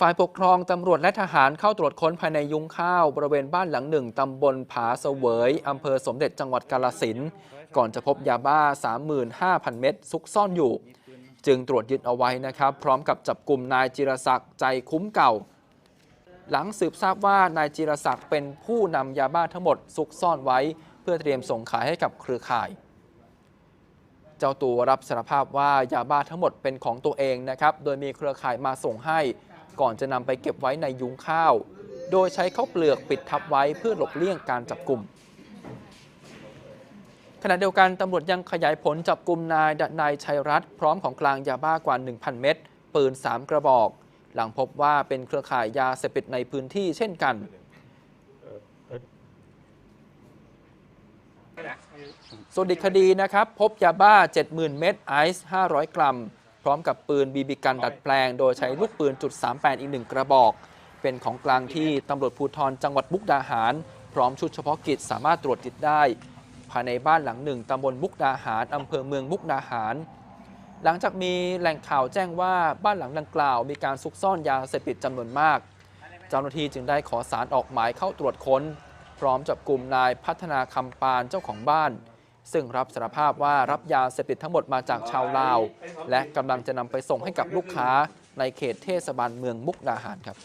ฝ่ายปกครองตำรวจและทหารเข้าตรวจค้นภายในยุ้งข้าว บริเวณบ้านหลังหนึ่งตำบลผาเสวยอำเภอสมเด็จจังหวัดกาลสินก่อนจะพบยาบ้า 35,000 เม็ดซุกซ่อนอยู่ จึงตรวจยึดเอาไว้นะครับ พร้อมกับจับกลุ่มนายจิรศักดิ์ใจคุ้มเก่า หลังสืบทราบว่านายจิรศักดิ์เป็นผู้นำยาบ้าทั้งหมดซุกซ่อนไว้ เพื่อเตรียมส่งขายให้กับเครือข่าย เจ้าตัวรับสารภาพว่ายาบ้าทั้งหมดเป็นของตัวเองนะครับโดยมีเครือข่ายมาส่งให้ ก่อนจะนำไปเก็บไว้ในยุ้งข้าว โดยใช้ข้าวเปลือกปิดทับไว้เพื่อหลบเลี่ยงการจับกลุ่มขณะเดียวกันตำรวจยังขยายผลจับกลุ่มนายดนายชัยรัตน์พร้อมของกลางยาบ้ากว่า 1,000 เม็ดปืน 3 กระบอก หลังพบว่าเป็นเครือข่ายยาเสพติดในพื้นที่เช่นกัน ส่วนอีกคดีนะครับ พบยาบ้า 70,000 เม็ดไอซ์ 500 กรัม พร้อมกับปืนบีบีกันดัดแปลง โดยใช้ลูกปืนจุด38 อีกหนึ่งกระบอก เป็นของกลางที่ตำรวจภูธรจังหวัดมุกดาหาร พร้อมชุดเฉพาะกิจสามารถตรวจยึดได้ ภายในบ้านหลังหนึ่งตำบลมุกดาหารอำเภอเมืองมุกดาหาร หลังจากมีแหล่งข่าวแจ้งว่าบ้านหลังดังกล่าว มีการซุกซ่อนยาเสพติดจำนวนมากเจ้าหน้าที่จึงได้ขอสารออกหมายเข้าตรวจค้น พร้อมจับกลุ่มนายพัฒนาคำปานเจ้าของบ้าน ซึ่งรับสารภาพว่ารับยาเสพติดทั้งหมดมาจากชาวลาว และกำลังจะนำไปส่งให้กับลูกค้าในเขตเทศบาลเมืองมุกดาหารครับ